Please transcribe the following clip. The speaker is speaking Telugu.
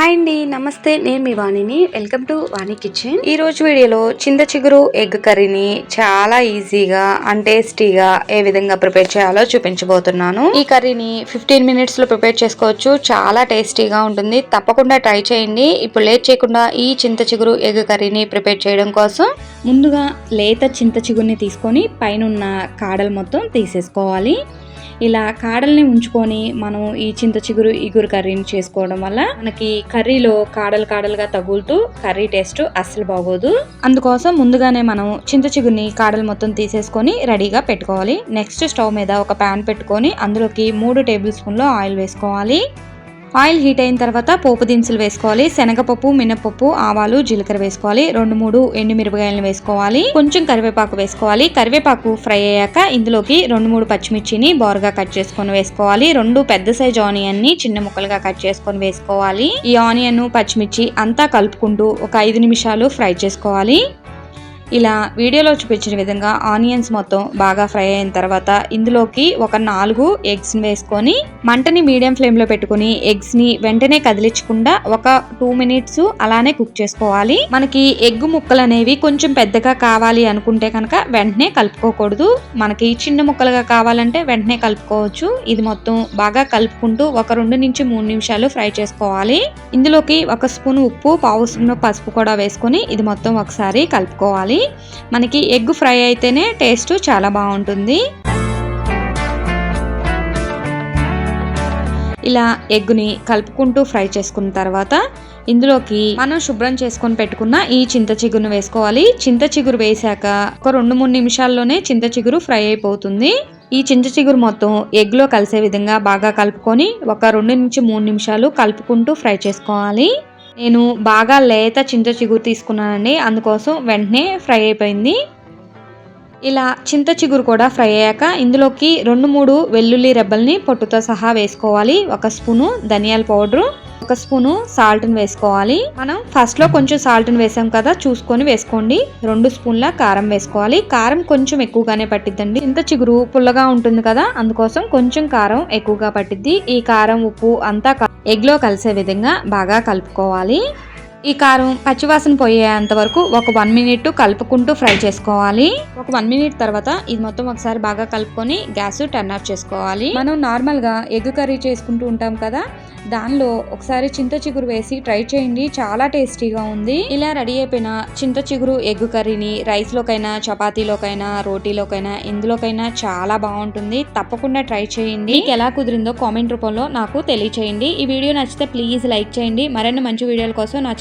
హాయ్ అండి నమస్తే. నేను మీ వాణిని. Welcome to Vani kitchen. ఈ రోజు వీడియోలో చింత చిగురు ఎగ్ కర్రీని చాలా ఈజీగా అండ్ టేస్టీగా ఏ విధంగా ప్రిపేర్ చేయాలో చూపించబోతున్నాను. ఈ కర్రీని ఫిఫ్టీన్ మినిట్స్లో ప్రిపేర్ చేసుకోవచ్చు. చాలా టేస్టీగా ఉంటుంది. తప్పకుండా ట్రై చేయండి. ఇప్పుడు లేట్ చేయకుండా ఈ చింత చిగురు ఎగ్ కర్రీని ప్రిపేర్ చేయడం కోసం ముందుగా లేత చింత చిగురిని తీసుకొని పైన కాడలు మొత్తం తీసేసుకోవాలి. ఇలా కాడల్ని ఉంచుకొని మనం ఈ చింత చిగురు ఇగురు కర్రీని చేసుకోవడం వల్ల మనకి కర్రీలో కాడలు కాడలుగా తగులుతూ కర్రీ టేస్ట్ అస్సలు బాగోదు. అందుకోసం ముందుగానే మనం చింత చిగురిని కాడలు మొత్తం తీసేసుకొని రెడీగా పెట్టుకోవాలి. నెక్స్ట్ స్టవ్ మీద ఒక ప్యాన్ పెట్టుకొని అందులోకి మూడు టేబుల్ స్పూన్లు ఆయిల్ వేసుకోవాలి. ఆయిల్ హీట్ అయిన తర్వాత పోపు దినుసులు వేసుకోవాలి. శనగపప్పు మినపప్పు ఆవాలు జీలకర్ర వేసుకోవాలి. రెండు మూడు ఎండు మిరపకాయలను వేసుకోవాలి. కొంచెం కరివేపాకు వేసుకోవాలి. కరివేపాకు ఫ్రై అయ్యాక ఇందులోకి రెండు మూడు పచ్చిమిర్చిని బోరగా కట్ చేసుకొని వేసుకోవాలి. రెండు పెద్ద సైజ్ ఆనియన్ని చిన్న ముక్కలుగా కట్ చేసుకొని వేసుకోవాలి. ఈ ఆనియన్ పచ్చిమిర్చి అంతా కలుపుకుంటూ ఒక ఐదు నిమిషాలు ఫ్రై చేసుకోవాలి. ఇలా వీడియోలో చూపించిన విధంగా ఆనియన్స్ మొత్తం బాగా ఫ్రై అయిన తర్వాత ఇందులోకి ఒక నాలుగు ఎగ్స్ వేసుకొని మంటని మీడియం ఫ్లేమ్లో పెట్టుకుని ఎగ్స్ని వెంటనే కదిలించకుండా ఒక టూ మినిట్స్ అలానే కుక్ చేసుకోవాలి. మనకి ఎగ్ ముక్కలు అనేవి కొంచెం పెద్దగా కావాలి అనుకుంటే కనుక వెంటనే కలుపుకోకూడదు. మనకి చిన్న ముక్కలుగా కావాలంటే వెంటనే కలుపుకోవచ్చు. ఇది మొత్తం బాగా కలుపుకుంటూ ఒక రెండు నుంచి మూడు నిమిషాలు ఫ్రై చేసుకోవాలి. ఇందులోకి ఒక స్పూన్ ఉప్పు పావు స్పూన్ పసుపు కూడా వేసుకొని ఇది మొత్తం ఒకసారి కలుపుకోవాలి. మనకి ఎగ్ ఫ్రై అయితేనే టేస్ట్ చాలా బాగుంటుంది. ఇలా ఎగ్ని కలుపుకుంటూ ఫ్రై చేసుకున్న తర్వాత ఇందులోకి మనం శుభ్రం చేసుకొని పెట్టుకున్న ఈ చింత చిగురును వేసుకోవాలి. చింత చిగురు వేసాక ఒక రెండు మూడు నిమిషాల్లోనే చింత చిగురు ఫ్రై అయిపోతుంది. ఈ చింత చిగురు మొత్తం ఎగ్లో కలిసే విధంగా బాగా కలుపుకొని ఒక రెండు నుంచి మూడు నిమిషాలు కలుపుకుంటూ ఫ్రై చేసుకోవాలి. నేను బాగా లేత చింత చిగురు తీసుకున్నానండి. అందుకోసం వెంటనే ఫ్రై అయిపోయింది. ఇలా చింత చిగురు కూడా ఫ్రై అయ్యాక ఇందులోకి రెండు మూడు వెల్లుల్లి రెబ్బల్ని పొట్టుతో సహా వేసుకోవాలి. ఒక స్పూను ధనియాల పౌడరు ఒక స్పూను సాల్ట్ని వేసుకోవాలి. మనం ఫస్ట్లో కొంచెం సాల్ట్ని వేసాం కదా చూసుకొని వేసుకోండి. రెండు స్పూన్ల కారం వేసుకోవాలి. కారం కొంచెం ఎక్కువగానే పట్టిద్దండి. ఇంత చిగురు పుల్లగా ఉంటుంది కదా అందుకోసం కొంచెం కారం ఎక్కువగా పట్టిద్ది. ఈ కారం ఉప్పు అంతా ఎగ్లో కలిసే విధంగా బాగా కలుపుకోవాలి. ఈ కారం పచ్చివాసన పోయేంత వరకు ఒక వన్ మినిట్ కలుపుకుంటూ ఫ్రై చేసుకోవాలి. ఒక వన్ మినిట్ తర్వాత ఇది మొత్తం ఒకసారి బాగా కలుపుకొని గ్యాస్ టర్న్ ఆఫ్ చేసుకోవాలి. మనం నార్మల్గా ఎగ్ కర్రీ చేసుకుంటూ ఉంటాం కదా దానిలో ఒకసారి చింత చిగురు వేసి ట్రై చేయండి. చాలా టేస్టీగా ఉంది. ఇలా రెడీ అయిపోయిన చింత చిగురు ఎగ్ కర్రీని రైస్ లోకైనా చపాతీలోకైనా రోటీలోకైనా ఇందులోకైనా చాలా బాగుంటుంది. తప్పకుండా ట్రై చేయండి. మీకు ఎలా కుదిరిందో కామెంట్ రూపంలో నాకు తెలియచేయండి. ఈ వీడియో నచ్చితే ప్లీజ్ లైక్ చేయండి. మరిన్ని మంచి వీడియోల కోసం నా